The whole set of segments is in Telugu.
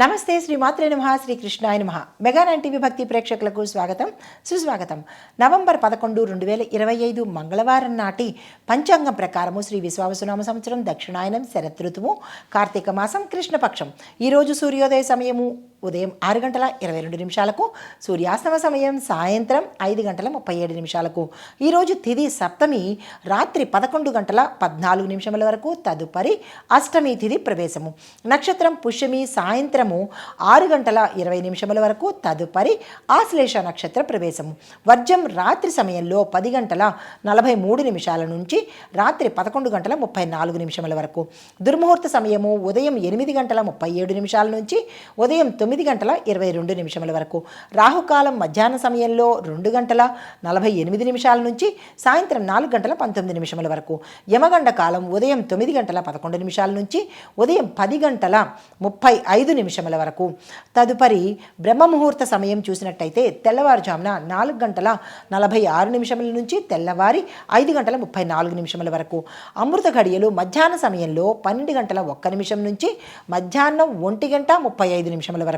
నమస్తే శ్రీ మాత్రే నమ శ్రీ కృష్ణాయ నమ. మెగానాన్ టీవీ భక్తి ప్రేక్షకులకు స్వాగతం సుస్వాగతం. నవంబర్ పదకొండు రెండు వేల ఇరవై ఐదు మంగళవారం నాటి పంచాంగం ప్రకారము శ్రీ విశ్వావసునామ సంవత్సరం దక్షిణాయనం శరత్ ఋతువు కార్తీక మాసం కృష్ణపక్షం. ఈరోజు సూర్యోదయ సమయము. ఉదయం ఆరు గంటల ఇరవై రెండు నిమిషాలకు సూర్యాస్తమ సమయం సాయంత్రం ఐదు గంటల ముప్పై ఏడు నిమిషాలకు. ఈరోజు తిది సప్తమి రాత్రి పదకొండు గంటల పద్నాలుగు నిమిషముల వరకు తదుపరి అష్టమి తిది ప్రవేశము. నక్షత్రం పుష్యమి సాయంత్రము ఆరు గంటల ఇరవై నిమిషముల వరకు తదుపరి ఆశ్లేష నక్షత్ర ప్రవేశము. వర్జం రాత్రి సమయంలో పది గంటల నలభై మూడు నిమిషాల నుంచి రాత్రి పదకొండు గంటల ముప్పై నాలుగు నిమిషముల వరకు. దుర్ముహూర్త సమయము ఉదయం ఎనిమిది గంటల ముప్పై ఏడు నిమిషాల నుంచి ఉదయం తొమ్మిది గంటల ఇరవై రెండు నిమిషముల వరకు. రాహుకాలం మధ్యాహ్న సమయంలో రెండు గంటల నలభై ఎనిమిది నిమిషాల నుంచి సాయంత్రం నాలుగు గంటల పంతొమ్మిది నిమిషముల వరకు. యమగండ కాలం ఉదయం తొమ్మిది గంటల పదకొండు నిమిషాల నుంచి ఉదయం పది గంటల ముప్పై ఐదు నిమిషముల వరకు. తదుపరి బ్రహ్మముహూర్త సమయం చూసినట్టయితే తెల్లవారుజామున నాలుగు గంటల నలభై ఆరు నిమిషముల నుంచి తెల్లవారి ఐదు గంటల ముప్పై నాలుగు నిమిషముల వరకు. అమృత ఘడియలు మధ్యాహ్న సమయంలో పన్నెండు గంటల ఒక్క నిమిషం నుంచి మధ్యాహ్నం ఒంటి గంట ముప్పై ఐదు నిమిషముల వరకు.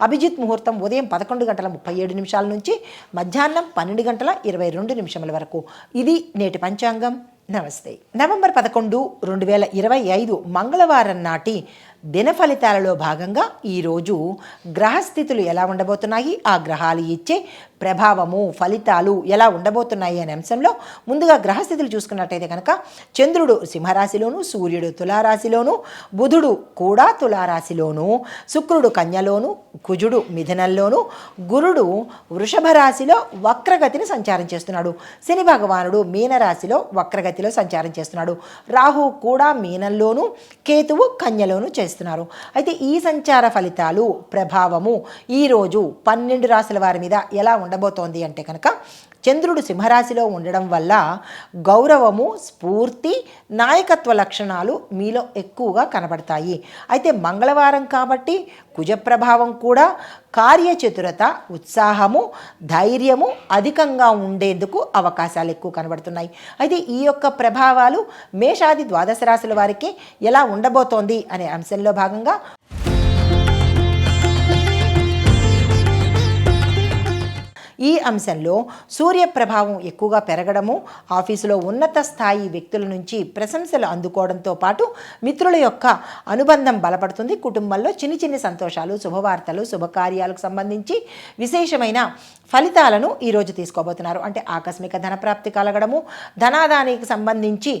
అభిజిత్ ముహూర్తం ఉదయం పదకొండు గంటల ముప్పై ఏడు నిమిషాల నుంచి మధ్యాహ్నం పన్నెండు గంటల ఇరవై రెండు నిమిషముల వరకు. ఇది నేటి పంచాంగం. నమస్తే. నవంబర్ పదకొండు రెండు వేల ఇరవై ఐదు మంగళవారం నాటి దిన ఫలితాలలో భాగంగా ఈరోజు గ్రహస్థితులు ఎలా ఉండబోతున్నాయి? ఆ గ్రహాలు ఇచ్చే ప్రభావము ఫలితాలు ఎలా ఉండబోతున్నాయి అనే అంశంలో ముందుగా గ్రహస్థితులు చూసుకున్నట్టయితే కనుక చంద్రుడు సింహరాశిలోను సూర్యుడు తులారాశిలోను బుధుడు కూడా తులారాశిలోను శుక్రుడు కన్యలోను కుజుడు మిథునంలోను గురుడు వృషభ రాశిలో వక్రగతిని సంచారం చేస్తున్నాడు. శని భగవానుడు మీనరాశిలో వక్రగతిలో సంచారం చేస్తున్నాడు. రాహు కూడా మీనంలోను కేతువు కన్యలోను చేస్తున్నారు. అయితే ఈ సంచార ఫలితాలు ప్రభావము ఈరోజు పన్నెండు రాశుల వారి మీద ఎలా ఉండబోతోంది అంటే కనుక చంద్రుడు సింహరాశిలో ఉండడం వల్ల గౌరవము స్ఫూర్తి నాయకత్వ లక్షణాలు మీలో ఎక్కువగా కనబడతాయి. అయితే మంగళవారం కాబట్టి కుజ ప్రభావం కూడా కార్యచతురత ఉత్సాహము ధైర్యము అధికంగా ఉండేందుకు అవకాశాలు ఎక్కువ కనబడుతున్నాయి. అయితే ఈ యొక్క ప్రభావాలు మేషాది ద్వాదశ రాశుల వారికి ఎలా ఉండబోతోంది అనే అంశంలో భాగంగా ఈ అంశంలో సూర్య ప్రభావం ఎక్కువగా పెరగడము ఆఫీసులో ఉన్నత స్థాయి వ్యక్తుల నుంచి ప్రశంసలు అందుకోవడంతో పాటు మిత్రుల యొక్క అనుబంధం బలపడుతుంది. కుటుంబంలో చిన్ని చిన్ని సంతోషాలు శుభవార్తలు శుభకార్యాలకు సంబంధించి విశేషమైన ఫలితాలను ఈరోజు తీసుకోబోతున్నారు. అంటే ఆకస్మిక ధనప్రాప్తి కలగడము ధనాదానికి సంబంధించి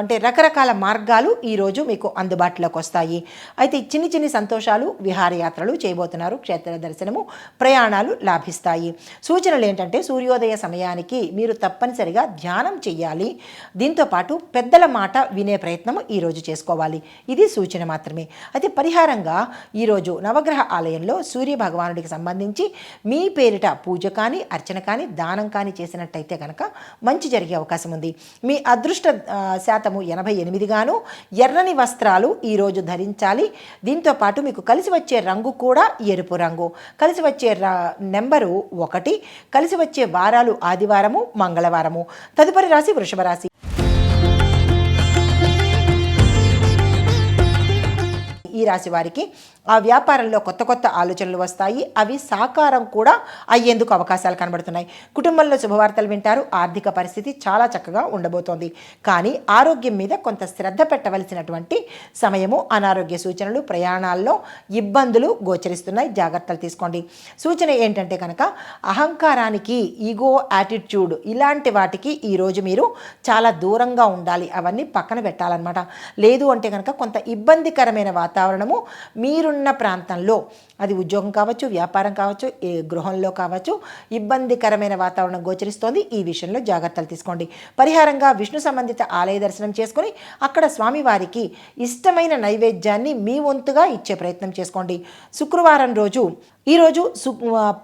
అంటే రకరకాల మార్గాలు ఈరోజు మీకు అందుబాటులోకి వస్తాయి. అయితే చిన్ని చిన్ని సంతోషాలు విహారయాత్రలు చేయబోతున్నారు. క్షేత్ర దర్శనము ప్రయాణాలు లాభిస్తాయి. సూచనలు ఏంటంటే సూర్యోదయ సమయానికి మీరు తప్పనిసరిగా ధ్యానం చేయాలి దీంతో పాటు పెద్దల మాట వినే ప్రయత్నం ఈరోజు చేసుకోవాలి. ఇది సూచన మాత్రమే. అయితే పరిహారంగా ఈరోజు నవగ్రహ ఆలయంలో సూర్య భగవానుడికి సంబంధించి మీ పేరిట పూజ కానీ అర్చన కానీ దానం కానీ చేసినట్టయితే కనుక మంచి జరిగే అవకాశం ఉంది. మీ అదృష్ట శాతము ఎనభై ఎనిమిదిగాను ఎర్రని వస్త్రాలు ఈరోజు ధరించాలి. దీంతో పాటు మీకు కలిసి వచ్చే రంగు కూడా ఎరుపు రంగు. కలిసి వచ్చే నెంబరు ఒక ఒకటి. కలిసి వచ్చే వారాలు ఆదివారము మంగళవారము. తదుపరి రాశి వృషభ రాశి. ఈ రాశి వారికి ఆ వ్యాపారంలో కొత్త కొత్త ఆలోచనలు వస్తాయి. అవి సాకారం కూడా అయ్యేందుకు అవకాశాలు కనబడుతున్నాయి. కుటుంబంలో శుభవార్తలు వింటారు. ఆర్థిక పరిస్థితి చాలా చక్కగా ఉండబోతోంది. కానీ ఆరోగ్యం మీద కొంత శ్రద్ధ పెట్టవలసినటువంటి సమయము అనారోగ్య సూచనలు ప్రయాణాల్లో ఇబ్బందులు గోచరిస్తున్నాయి. జాగ్రత్తలు తీసుకోండి. సూచన ఏంటంటే కనుక అహంకారానికి ఈగో యాటిట్యూడ్ ఇలాంటి వాటికి ఈరోజు మీరు చాలా దూరంగా ఉండాలి. అవన్నీ పక్కన పెట్టాలన్నమాట. లేదు అంటే కనుక కొంత ఇబ్బందికరమైన వాతావరణము మీరున్న ప్రాంతంలో. అది ఉద్యోగం కావచ్చు వ్యాపారం కావచ్చు ఏ గృహంలో కావచ్చు ఇబ్బందికరమైన వాతావరణం గోచరిస్తోంది. ఈ విషయంలో జాగ్రత్తలు తీసుకోండి. పరిహారంగా విష్ణు సంబంధిత ఆలయ దర్శనం చేసుకొని అక్కడ స్వామివారికి ఇష్టమైన నైవేద్యాన్ని మీ వంతుగా ఇచ్చే ప్రయత్నం చేసుకోండి. శుక్రవారం రోజు ఈరోజు సు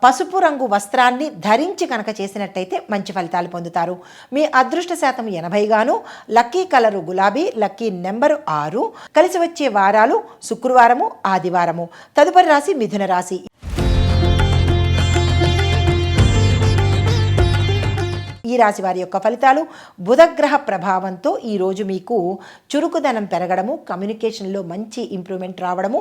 పసుపు రంగు వస్త్రాన్ని ధరించి కనుక చేసినట్టయితే మంచి ఫలితాలు పొందుతారు. మీ అదృష్ట శాతం ఎనభైగాను లక్కీ కలరు గులాబీ లక్కీ నెంబరు ఆరు. కలిసి వచ్చే వారాలు శుక్రవారము ఆదివారము. తదుపరి రాశి మిథున రాశి. ఈ రాశి వారి యొక్క ఫలితాలు బుధగ్రహ ప్రభావంతో ఈరోజు మీకు చురుకుదనం పెరగడము కమ్యూనికేషన్లో మంచి ఇంప్రూవ్మెంట్ రావడము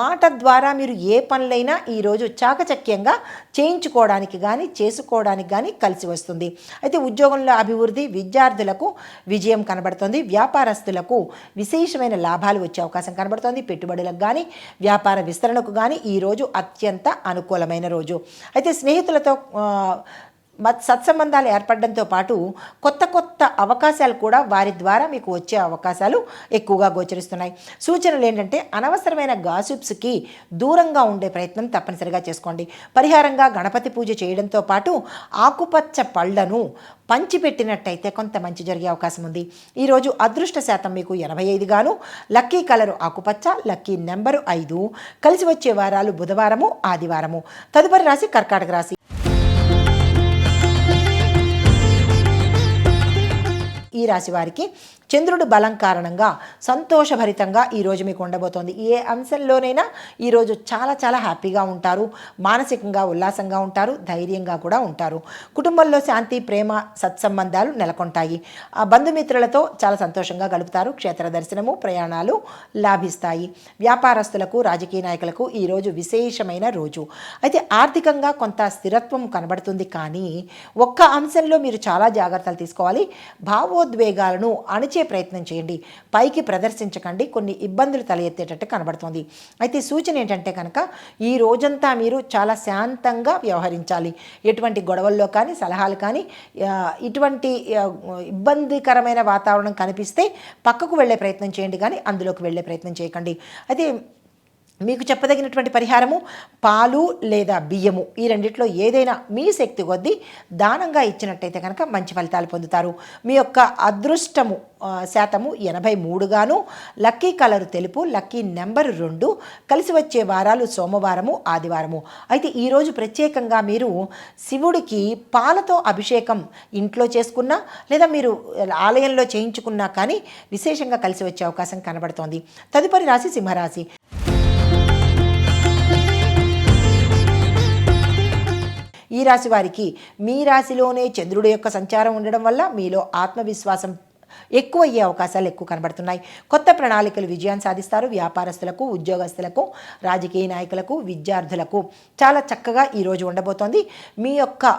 మాట ద్వారా మీరు ఏ పనులైనా ఈరోజు చాకచక్యంగా చేయించుకోవడానికి కానీ చేసుకోవడానికి కానీ కలిసి వస్తుంది. అయితే ఉద్యోగంలో అభివృద్ధి విద్యార్థులకు విజయం కనబడుతుంది. వ్యాపారస్తులకు విశేషమైన లాభాలు వచ్చే అవకాశం కనబడుతుంది. పెట్టుబడులకు కానీ వ్యాపార విస్తరణకు కానీ ఈరోజు అత్యంత అనుకూలమైన రోజు. అయితే స్నేహితులతో సత్సంబంధాలు ఏర్పడడంతో పాటు కొత్త కొత్త అవకాశాలు కూడా వారి ద్వారా మీకు వచ్చే అవకాశాలు ఎక్కువగా గోచరిస్తున్నాయి. సూచనలు ఏంటంటే అనవసరమైన గాసిప్స్కి దూరంగా ఉండే ప్రయత్నం తప్పనిసరిగా చేసుకోండి. పరిహారంగా గణపతి పూజ చేయడంతో పాటు ఆకుపచ్చ పళ్ళను పంచిపెట్టినట్టయితే కొంత మంచి జరిగే అవకాశం ఉంది. ఈరోజు అదృష్ట శాతం మీకు ఎనభై ఐదు గాను లక్కీ కలరు ఆకుపచ్చ లక్కీ నెంబరు ఐదు. కలిసి వచ్చే వారాలు బుధవారము ఆదివారము. తదుపరి రాశి కర్కాటక రాశి. రాశి వారికి చంద్రుడు బలం కారణంగా సంతోషభరితంగా ఈరోజు మీకు ఉండబోతోంది. ఏ అంశంలోనైనా ఈరోజు చాలా చాలా హ్యాపీగా ఉంటారు మానసికంగా ఉల్లాసంగా ఉంటారు ధైర్యంగా కూడా ఉంటారు. కుటుంబంలో శాంతి ప్రేమ సత్సంబంధాలు నెలకొంటాయి. ఆ బంధుమిత్రులతో చాలా సంతోషంగా గడుపుతారు క్షేత్ర దర్శనము ప్రయాణాలు లాభిస్తాయి. వ్యాపారస్తులకు రాజకీయ నాయకులకు ఈరోజు విశేషమైన రోజు. అయితే ఆర్థికంగా కొంత స్థిరత్వం కనబడుతుంది కానీ ఒక్క అంశంలో మీరు చాలా జాగ్రత్తలు తీసుకోవాలి. భావోద్వేగాలను అణచి ప్రయత్నం చేయండి. పైకి ప్రదర్శించకండి. కొన్ని ఇబ్బందులు తలెత్తేటట్టు కనబడుతుంది. అయితే సూచన ఏంటంటే కనుక ఈ రోజంతా మీరు చాలా శాంతంగా వ్యవహరించాలి. ఎటువంటి గొడవల్లో కానీ సలహాలు కానీ ఇటువంటి ఇబ్బందికరమైన వాతావరణం కనిపిస్తే పక్కకు వెళ్ళే ప్రయత్నం చేయండి. కానీ అందులోకి వెళ్ళే ప్రయత్నం చేయకండి. అయితే మీకు చెప్పదగినటువంటి పరిహారము పాలు లేదా బియ్యము. ఈ రెండిట్లో ఏదైనా మీ శక్తి కొద్దీ దానంగా ఇచ్చినట్టయితే కనుక మంచి ఫలితాలు పొందుతారు. మీ యొక్క అదృష్టము శాతము ఎనభై మూడుగాను లక్కీ కలర్ తెలుపు లక్కీ నెంబరు రెండు కలిసి వచ్చే వారాలు సోమవారము ఆదివారము. అయితే ఈరోజు ప్రత్యేకంగా మీరు శివుడికి పాలతో అభిషేకం ఇంట్లో చేసుకున్నా లేదా మీరు ఆలయంలో చేయించుకున్నా కానీ విశేషంగా కలిసి వచ్చే అవకాశం కనబడుతోంది. తదుపరి రాశి సింహరాశి. ఈ రాశి వారికి మీ రాశిలోనే చంద్రుడి యొక్క సంచారం ఉండడం వల్ల మీలో ఆత్మవిశ్వాసం ఎక్కువ అయ్యే అవకాశాలు ఎక్కువ కనబడుతున్నాయి. కొత్త ప్రణాళికలు విజయాన్ని సాధిస్తారు. వ్యాపారస్తులకు ఉద్యోగస్తులకు రాజకీయ నాయకులకు విద్యార్థులకు. చాలా చక్కగా ఈరోజు ఉండబోతోంది. మీ యొక్క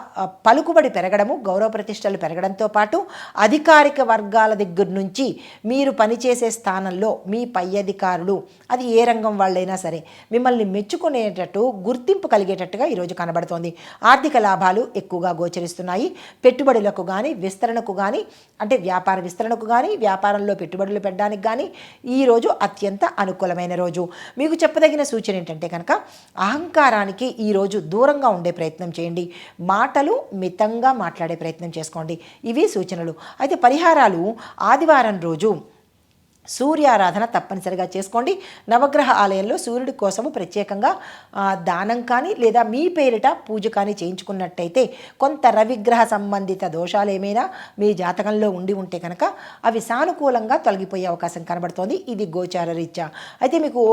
పలుకుబడి పెరగడము గౌరవ ప్రతిష్టలు పెరగడంతో పాటు అధికారిక వర్గాల దగ్గర నుంచి మీరు పనిచేసే స్థానంలో మీ పై అధికారులు అది ఏ రంగం వాళ్ళైనా సరే మిమ్మల్ని మెచ్చుకునేటట్టు గుర్తింపు కలిగేటట్టుగా ఈరోజు కనబడుతోంది. ఆర్థిక లాభాలు ఎక్కువగా గోచరిస్తున్నాయి. పెట్టుబడులకు కానీ విస్తరణకు కానీ అంటే వ్యాపార విస్తరణకు కానీ వ్యాపారంలో పెట్టుబడులు పెట్టడానికి కానీ ఈరోజు అత్యంత అనుకూలమైన రోజు. మీకు చెప్పదగిన సూచన ఏంటంటే కనుక అహంకారానికి ఈరోజు దూరంగా ఉండే ప్రయత్నం చేయండి. మాటలు మితంగా మాట్లాడే ప్రయత్నం చేసుకోండి. ఇవి సూచనలు. అయితే పరిహారాలు ఆదివారం రోజు సూర్యారాధన తప్పనిసరిగా చేసుకోండి. నవగ్రహ ఆలయంలో సూర్యుడి కోసము ప్రత్యేకంగా దానం కానీ లేదా మీ పేరిట పూజ కానీ చేయించుకున్నట్టయితే కొంత రవిగ్రహ సంబంధిత దోషాలు ఏమైనా మీ జాతకంలో ఉండి ఉంటే కనుక అవి సానుకూలంగా తొలగిపోయే అవకాశం కనబడుతోంది. ఇది గోచార రీత్యా. అయితే మీకు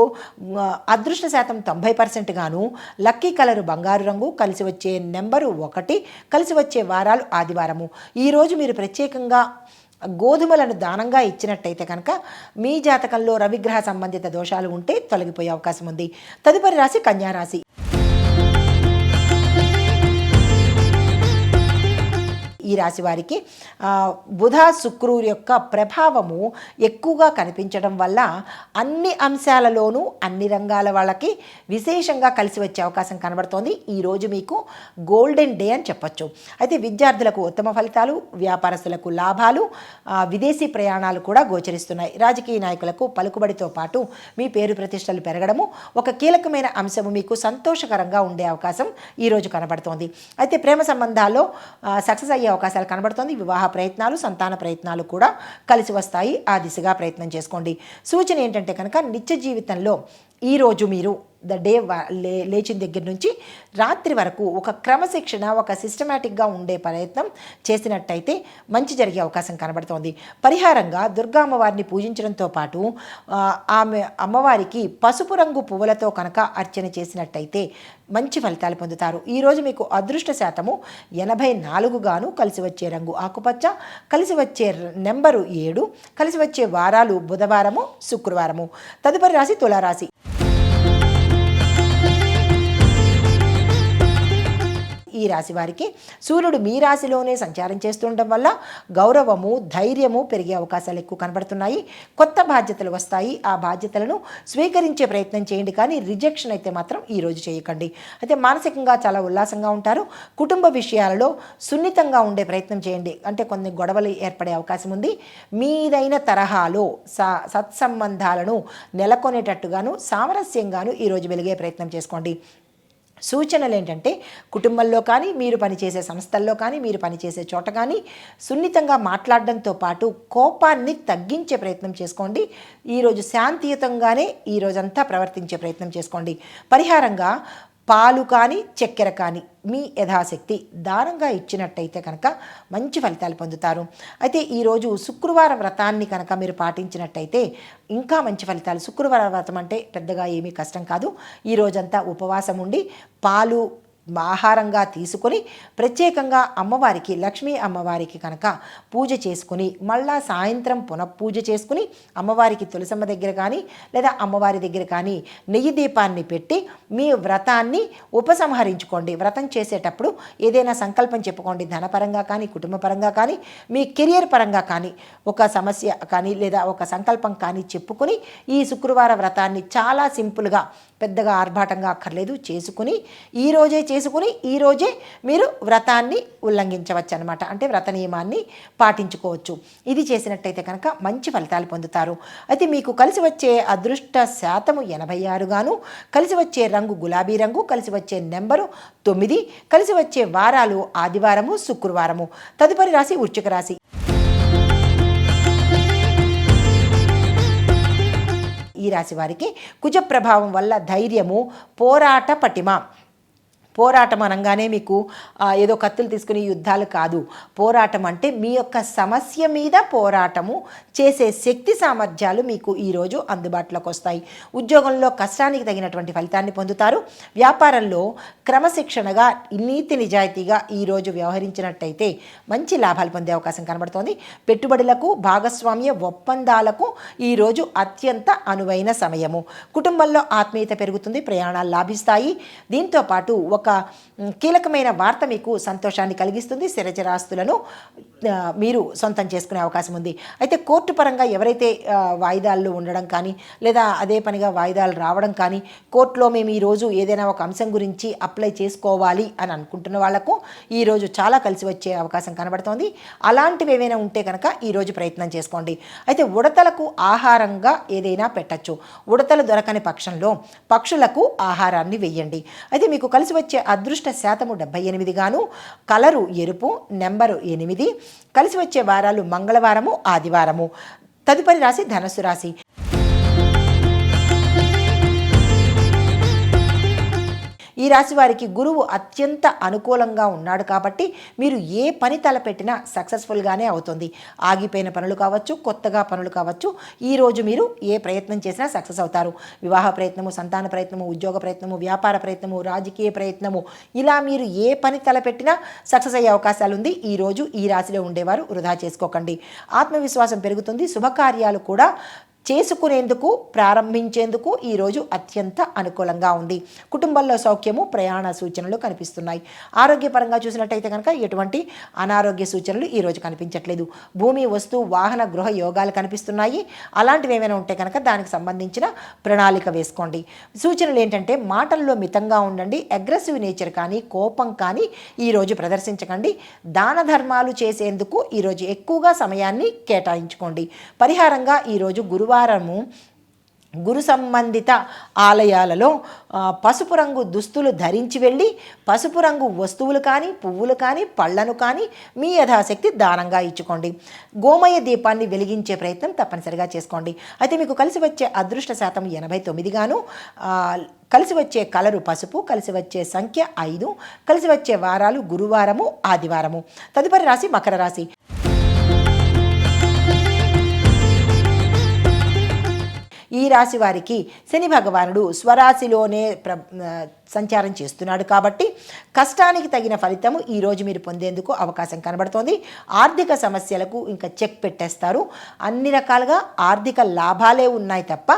అదృష్ట శాతం తొంభై పర్సెంట్ గాను లక్కీ కలరు బంగారు రంగు కలిసి వచ్చే నెంబరు ఒకటి కలిసి వచ్చే వారాలు ఆదివారము. ఈరోజు మీరు ప్రత్యేకంగా గోధుమలను దానంగా ఇచ్చినట్టయితే కనుక మీ జాతకంలో రవిగ్రహ సంబంధిత దోషాలు ఉంటే తొలగిపోయే అవకాశం ఉంది. తదుపరి రాశి కన్యా ఈ రాశి వారికి బుధ శుక్రుడు యొక్క ప్రభావము ఎక్కువగా కనిపించడం వల్ల అన్ని అంశాలలోనూ అన్ని రంగాల వాళ్ళకి విశేషంగా కలిసి వచ్చే అవకాశం కనబడుతోంది. ఈరోజు మీకు గోల్డెన్ డే అని చెప్పచ్చు. అయితే విద్యార్థులకు ఉత్తమ ఫలితాలు వ్యాపారస్తులకు లాభాలు విదేశీ ప్రయాణాలు కూడా గోచరిస్తున్నాయి. రాజకీయ నాయకులకు పలుకుబడితో పాటు మీ పేరు ప్రతిష్టలు పెరగడము ఒక కీలకమైన అంశము మీకు సంతోషకరంగా ఉండే అవకాశం ఈరోజు కనబడుతోంది. అయితే ప్రేమ సంబంధాల్లో సక్సెస్ అయ్యే అవకాశాలు కనబడుతోంది. వివాహ ప్రయత్నాలు సంతాన ప్రయత్నాలు కూడా కలిసి వస్తాయి. ఆ దిశగా ప్రయత్నం చేసుకోండి. సూచన ఏంటంటే కనుక నిత్య జీవితంలో ఈరోజు మీరు ద డే లే లేచిన దగ్గర నుంచి రాత్రి వరకు ఒక క్రమశిక్షణ ఒక సిస్టమేటిక్గా ఉండే ప్రయత్నం చేసినట్టయితే మంచి జరిగే అవకాశం కనబడుతోంది. పరిహారంగా దుర్గా అమ్మవారిని పూజించడంతో పాటు ఆమె అమ్మవారికి పసుపు రంగు పువ్వులతో కనుక అర్చన చేసినట్టయితే మంచి ఫలితాలు పొందుతారు. ఈరోజు మీకు అదృష్ట శాతము ఎనభై నాలుగుగాను కలిసి వచ్చే రంగు ఆకుపచ్చ కలిసి వచ్చే నెంబరు ఏడు కలిసి వచ్చే వారాలు బుధవారము శుక్రవారము. తదుపరి రాశి తులారాశి. రాశి వారికి సూర్యుడు మీ రాశిలోనే సంచారం చేస్తుండటం వల్ల గౌరవము ధైర్యము పెరిగే అవకాశాలు ఎక్కువ కనబడుతున్నాయి. కొత్త బాధ్యతలు వస్తాయి. ఆ బాధ్యతలను స్వీకరించే ప్రయత్నం చేయండి. కానీ రిజెక్షన్ అయితే మాత్రం ఈ రోజు చేయకండి. అయితే మానసికంగా చాలా ఉల్లాసంగా ఉంటారు. కుటుంబ విషయాలలో సున్నితంగా ఉండే ప్రయత్నం చేయండి. అంటే కొన్ని గొడవలు ఏర్పడే అవకాశం ఉంది. మీదైన తరహాలో స సత్సంబంధాలను నెలకొనేటట్టుగాను సామరస్యంగాను ఈరోజు వెలిగే ప్రయత్నం చేసుకోండి. సూచనలు ఏంటంటే కుటుంబంలో కానీ మీరు పనిచేసే సంస్థల్లో కానీ మీరు పనిచేసే చోట కానీ సున్నితంగా మాట్లాడడంతో పాటు కోపాన్ని తగ్గించే ప్రయత్నం చేసుకోండి. ఈరోజు శాంతియుతంగానే ఈ రోజంతా ప్రవర్తించే ప్రయత్నం చేసుకోండి. పరిహారంగా పాలు కానీ చక్కెర కానీ మీ యథాశక్తి దానంగా ఇచ్చినట్టయితే కనుక మంచి ఫలితాలు పొందుతారు. అయితే ఈరోజు శుక్రవార వ్రతాన్ని కనుక మీరు పాటించినట్టయితే ఇంకా మంచి ఫలితాలు. శుక్రవార వ్రతం అంటే పెద్దగా ఏమీ కష్టం కాదు. ఈ రోజంతా ఉపవాసం ఉండి పాలు ఆహారంగా తీసుకొని ప్రత్యేకంగా అమ్మవారికి లక్ష్మీ అమ్మవారికి కనుక పూజ చేసుకుని మళ్ళా సాయంత్రం పునఃపూజ చేసుకుని అమ్మవారికి తులసమ్మ దగ్గర కానీ లేదా అమ్మవారి దగ్గర కానీ నెయ్యి దీపాన్ని పెట్టి మీ వ్రతాన్ని ఉపసంహరించుకోండి. వ్రతం చేసేటప్పుడు ఏదైనా సంకల్పం చెప్పుకోండి. ధనపరంగా కానీ కుటుంబపరంగా కానీ మీ కెరియర్ పరంగా కానీ ఒక సమస్య కానీ లేదా ఒక సంకల్పం కానీ చెప్పుకొని ఈ శుక్రవార వ్రతాన్ని చాలా సింపుల్గా పెద్దగా ఆర్భాటంగా అక్కర్లేదు. చేసుకుని ఈరోజే రోజే చేసుకుని ఈ రోజే మీరు వ్రతాన్ని ఉల్లంఘించవచ్చు అనమాట అంటే వ్రత నియమాన్ని పాటించుకోవచ్చు. ఇది చేసినట్టయితే కనుక మంచి ఫలితాలు పొందుతారు. అయితే మీకు కలిసి వచ్చే అదృష్ట శాతము ఎనభై ఆరుగాను కలిసి వచ్చే రంగు గులాబీ రంగు కలిసి వచ్చే నెంబరు తొమ్మిది కలిసి వచ్చే వారాలు ఆదివారము శుక్రవారము. తదుపరి రాశి వృశ్చిక రాశి. ఈ రాశి వారికి కుజ ప్రభావం వల్ల ధైర్యము పోరాట పటిమ. పోరాటం అనగానే మీకు ఏదో కత్తులు తీసుకుని యుద్ధాలు కాదు. పోరాటం అంటే మీ యొక్క సమస్య మీద పోరాటము చేసే శక్తి సామర్థ్యాలు మీకు ఈరోజు అందుబాటులోకి వస్తాయి. ఉద్యోగంలో కష్టానికి తగినటువంటి ఫలితాన్ని పొందుతారు. వ్యాపారంలో క్రమశిక్షణగా నీతి నిజాయితీగా ఈరోజు వ్యవహరించినట్టయితే మంచి లాభాలు పొందే అవకాశం కనబడుతోంది. పెట్టుబడులకు భాగస్వామ్య ఒప్పందాలకు ఈరోజు అత్యంత అనువైన సమయము. కుటుంబంలో ఆత్మీయత పెరుగుతుంది ప్రయాణాలు లాభిస్తాయి. దీంతో పాటు ఒక కీలకమైన వార్త మీకు సంతోషాన్ని కలిగిస్తుంది. స్థిరచరాస్తులను మీరు సొంతం చేసుకునే అవకాశం ఉంది. అయితే కోర్టు పరంగా ఎవరైతే వాయిదాలు వాయిదాల్లో ఉండడం కానీ లేదా అదే పనిగా వాయిదాలు రావడం కానీ కోర్టులో మేము ఈరోజు ఏదైనా ఒక అంశం గురించి అప్లై చేసుకోవాలి అని అనుకుంటున్న వాళ్ళకు ఈరోజు చాలా కలిసి వచ్చే అవకాశం కనబడుతోంది. అలాంటివి ఏవైనా ఉంటే కనుక ఈరోజు ప్రయత్నం చేసుకోండి. అయితే ఉడతలకు ఆహారంగా ఏదైనా పెట్టచ్చు. ఉడతలు దొరకని పక్షంలో పక్షులకు ఆహారాన్ని వెయ్యండి అయితే మీకు కలిసి వచ్చే అదృష్ట శాతము డెబ్బై ఎనిమిదిగాను కలరు ఎరుపు నెంబరు ఎనిమిది. కలిసి వచ్చే వారాలు మంగళవారము ఆదివారము. తదుపరి రాశి ధనస్సు రాశి. ఈ రాశి వారికి గురువు అత్యంత అనుకూలంగా ఉన్నాడు కాబట్టి మీరు ఏ పని తలపెట్టినా సక్సెస్ఫుల్గానే అవుతుంది. ఆగిపోయిన పనులు కావచ్చు కొత్తగా పనులు కావచ్చు ఈరోజు మీరు ఏ ప్రయత్నం చేసినా సక్సెస్ అవుతారు. వివాహ ప్రయత్నము సంతాన ప్రయత్నము ఉద్యోగ ప్రయత్నము వ్యాపార ప్రయత్నము రాజకీయ ప్రయత్నము ఇలా మీరు ఏ పని తలపెట్టినా సక్సెస్ అయ్యే అవకాశాలు ఉంది. ఈ రోజు ఈ రాశిలో ఉండేవారు వృధా చేసుకోకండి. ఆత్మవిశ్వాసం పెరుగుతుంది. శుభకార్యాలు కూడా చేసుకునేందుకు ప్రారంభించేందుకు ఈరోజు అత్యంత అనుకూలంగా ఉంది. కుటుంబంలో సౌఖ్యము ప్రయాణ సూచనలు కనిపిస్తున్నాయి. ఆరోగ్యపరంగా చూసినట్టయితే కనుక ఎటువంటి అనారోగ్య సూచనలు ఈరోజు కనిపించట్లేదు. భూమి వస్తు వాహన గృహ యోగాలు కనిపిస్తున్నాయి. అలాంటివి ఏమైనా ఉంటే కనుక దానికి సంబంధించిన ప్రణాళిక వేసుకోండి. సూచనలు ఏంటంటే మాటల్లో మితంగా ఉండండి. అగ్రెసివ్ నేచర్ కానీ కోపం కానీ ఈరోజు ప్రదర్శించకండి. దాన ధర్మాలు చేసేందుకు ఈరోజు ఎక్కువగా సమయాన్ని కేటాయించుకోండి. పరిహారంగా ఈరోజు గురువారం శుక్రవారము గురు సంబంధిత ఆలయాలలో పసుపు రంగు దుస్తులు ధరించి వెళ్ళి పసుపు రంగు వస్తువులు కానీ పువ్వులు కానీ పళ్ళను కానీ మీ యథాశక్తి దానంగా ఇచ్చుకోండి. గోమయ దీపాన్ని వెలిగించే ప్రయత్నం తప్పనిసరిగా చేసుకోండి. అయితే మీకు కలిసి వచ్చే అదృష్ట శాతం ఎనభై తొమ్మిదిగాను కలిసి వచ్చే కలరు పసుపు కలిసి వచ్చే సంఖ్య ఐదు కలిసి వచ్చే వారాలు గురువారము ఆదివారము. తదుపరి రాశి మకర రాశి. ఈ రాశి వారికి శని భగవానుడు స్వరాశిలోనే ప్ర సంచారం చేస్తున్నాడు కాబట్టి కష్టానికి తగిన ఫలితము ఈరోజు మీరు పొందేందుకు అవకాశం కనబడుతోంది. ఆర్థిక సమస్యలకు ఇంకా చెక్ పెట్టేస్తారు. అన్ని రకాలుగా ఆర్థిక లాభాలే ఉన్నాయి తప్ప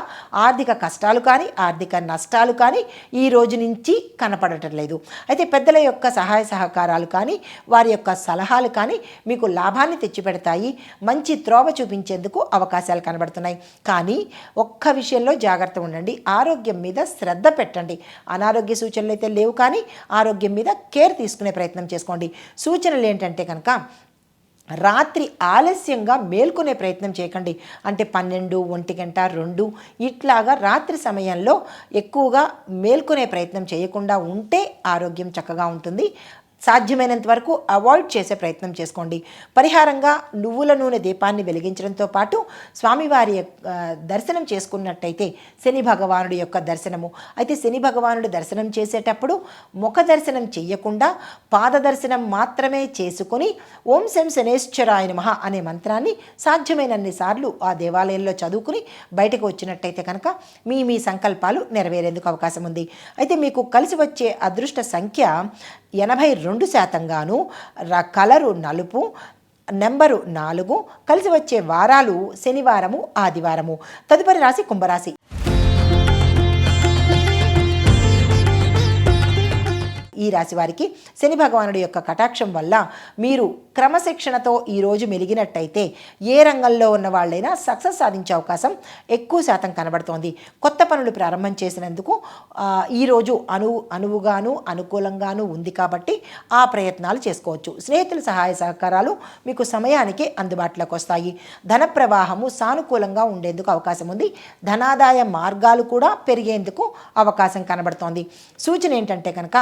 ఆర్థిక కష్టాలు కానీ ఆర్థిక నష్టాలు కానీ ఈ రోజు నుంచి కనపడటం లేదు. అయితే పెద్దల యొక్క సహాయ సహకారాలు కానీ వారి యొక్క సలహాలు కానీ మీకు లాభాన్ని తెచ్చిపెడతాయి. మంచి త్రోవ చూపించేందుకు అవకాశాలు కనబడుతున్నాయి. కానీ ఒక్క విషయంలో జాగ్రత్త ఉండండి. ఆరోగ్యం మీద శ్రద్ధ పెట్టండి. అనారోగ్య సూచనలు అయితే లేవు కానీ ఆరోగ్యం మీద కేర్ తీసుకునే ప్రయత్నం చేసుకోండి. సూచనలు ఏంటంటే కనుక రాత్రి ఆలస్యంగా మేల్కొనే ప్రయత్నం చేయకండి. అంటే పన్నెండు ఒంటి గంట రెండు ఇట్లాగా రాత్రి సమయంలో ఎక్కువగా మేల్కొనే ప్రయత్నం చేయకుండా ఉంటే ఆరోగ్యం చక్కగా ఉంటుంది. సాధ్యమైనంత వరకు అవాయిడ్ చేసే ప్రయత్నం చేసుకోండి. పరిహారంగా నువ్వుల నూనె దీపాన్ని వెలిగించడంతో పాటు స్వామివారి యొక్క, దర్శనం చేసుకున్నట్టయితే శని భగవానుడి యొక్క దర్శనము. అయితే శని భగవానుడి దర్శనం చేసేటప్పుడు ముఖ దర్శనం చెయ్యకుండా పాద దర్శనం మాత్రమే చేసుకుని ఓం శం శనేశ్వరాయ నమః అనే మంత్రాన్ని సాధ్యమైనన్ని సార్లు ఆ దేవాలయంలో చదువుకుని బయటకు వచ్చినట్టయితే కనుక మీ మీ సంకల్పాలు నెరవేరేందుకు అవకాశం ఉంది. అయితే మీకు కలిసి వచ్చే అదృష్ట సంఖ్య ఎనభై రెండు శాతంగాను కలరు నలుపు నెంబరు నాలుగు కలిసి వచ్చే వారాలు శనివారము ఆదివారము. తదుపరి రాశి కుంభరాశి. ఈ రాశి వారికి శని భగవానుడి యొక్క కటాక్షం వల్ల మీరు క్రమశిక్షణతో ఈరోజు మెలిగినట్టయితే ఏ రంగంలో ఉన్న వాళ్ళైనా సక్సెస్ సాధించే అవకాశం ఎక్కువ శాతం కనబడుతోంది. కొత్త పనులు ప్రారంభం చేసినందుకు ఈరోజు అను అనువుగాను అనుకూలంగాను ఉంది కాబట్టి ఆ ప్రయత్నాలు చేసుకోవచ్చు. స్నేహితుల సహాయ సహకారాలు మీకు సమయానికి అందుబాటులోకి వస్తాయి. ధన ప్రవాహము సానుకూలంగా ఉండేందుకు అవకాశం ఉంది. ధనాదాయ మార్గాలు కూడా పెరిగేందుకు అవకాశం కనబడుతోంది. సూచన ఏంటంటే కనుక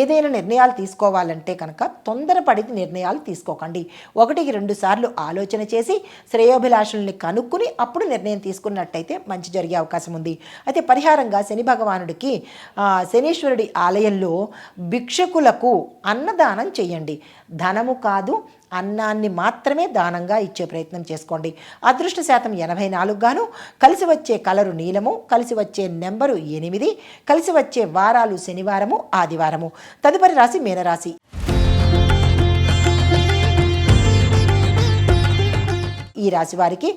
ఏదైనా నిర్ణయాలు తీసుకోవాలంటే కనుక తొందరపడి నిర్ణయాలు తీసుకోకండి ఒకటికి రెండు సార్లు ఆలోచన చేసి శ్రేయోభిలాషుల్ని కనుక్కుని అప్పుడు నిర్ణయం తీసుకున్నట్టయితే మంచి జరిగే అవకాశం ఉంది. అయితే పరిహారంగా శని భగవానుడికి శనీశ్వరుడి ఆలయంలో భిక్షకులకు అన్నదానం చేయండి. ధనము కాదు అన్నాన్ని మాత్రమే దానంగా ఇచ్చే ప్రయత్నం చేసుకోండి. అదృష్ట శాతం ఎనభై నాలుగుగాను కలిసి వచ్చే కలరు నీలము కలిసి వచ్చే నెంబరు ఎనిమిది కలిసి వచ్చే వారాలు శనివారము ఆదివారము. తదుపరి రాశి మీనరాశి. ఈ రాశివారికి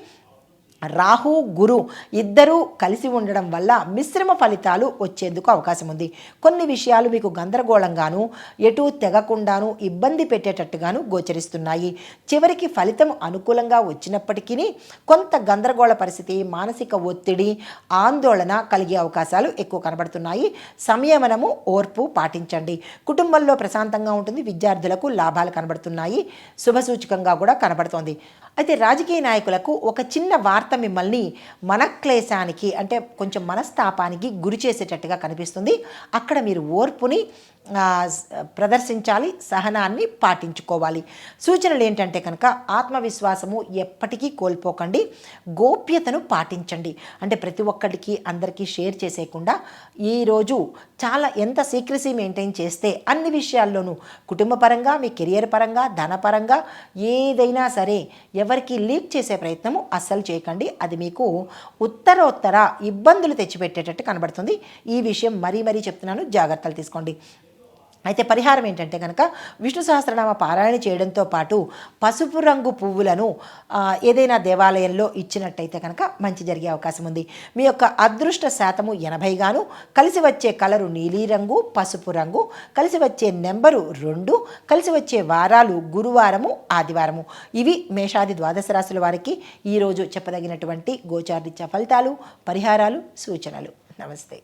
రాహు గురు ఇద్దరూ కలిసి ఉండడం వల్ల మిశ్రమ ఫలితాలు వచ్చేందుకు అవకాశం ఉంది. కొన్ని విషయాలు మీకు గందరగోళంగాను ఎటు తెగకుండాను ఇబ్బంది పెట్టేటట్టుగాను గోచరిస్తున్నాయి. చివరికి ఫలితం అనుకూలంగా వచ్చినప్పటికీ కొంత గందరగోళ పరిస్థితి మానసిక ఒత్తిడి ఆందోళన కలిగే అవకాశాలు ఎక్కువ కనబడుతున్నాయి. సంయమనము ఓర్పు పాటించండి. కుటుంబంలో ప్రశాంతంగా ఉంటుంది విద్యార్థులకు లాభాలు కనబడుతున్నాయి. శుభసూచకంగా కూడా కనబడుతోంది. అయితే రాజకీయ నాయకులకు ఒక చిన్న వార్త మిమ్మల్ని మనక్లేశానికి అంటే కొంచెం మనస్తాపానికి గురి చేసేటట్టుగా కనిపిస్తుంది. అక్కడ మీరు ఓర్పుని ప్రదర్శించాలి సహనాన్ని పాటించుకోవాలి. సూచనలు ఏంటంటే కనుక ఆత్మవిశ్వాసము ఎప్పటికీ కోల్పోకండి గోప్యతను పాటించండి. అంటే ప్రతి ఒక్కరికి అందరికీ షేర్ చేసేయకుండా ఈరోజు చాలా ఎంత సీక్రసీ మెయింటైన్ చేస్తే అన్ని విషయాల్లోనూ కుటుంబ పరంగా మీ కెరియర్ పరంగా ధనపరంగా ఏదైనా సరే ఎవరికి లీక్ చేసే ప్రయత్నము అస్సలు చేయకండి. అది మీకు ఉత్తరోత్తర ఇబ్బందులు తెచ్చిపెట్టేటట్టు కనబడుతుంది. ఈ విషయం మరీ మరీ చెప్తున్నాను జాగ్రత్తలు తీసుకోండి. అయితే పరిహారం ఏంటంటే కనుక విష్ణు సహస్రనామ పారాయణ చేయడంతో పాటు పసుపు రంగు పువ్వులను ఏదైనా దేవాలయంలో ఇచ్చినట్టయితే కనుక మంచి జరిగే అవకాశం ఉంది. మీ యొక్క అదృష్ట శాతము ఎనభైగాను కలిసి వచ్చే కలరు నీలిరంగు పసుపు రంగు కలిసి వచ్చే నెంబరు రెండు కలిసి వచ్చే వారాలు గురువారము ఆదివారము. ఇవి మేషాది ద్వాదశ రాశుల వారికి ఈరోజు చెప్పదగినటువంటి గోచారిత్య ఫలితాలు పరిహారాలు సూచనలు. నమస్తే.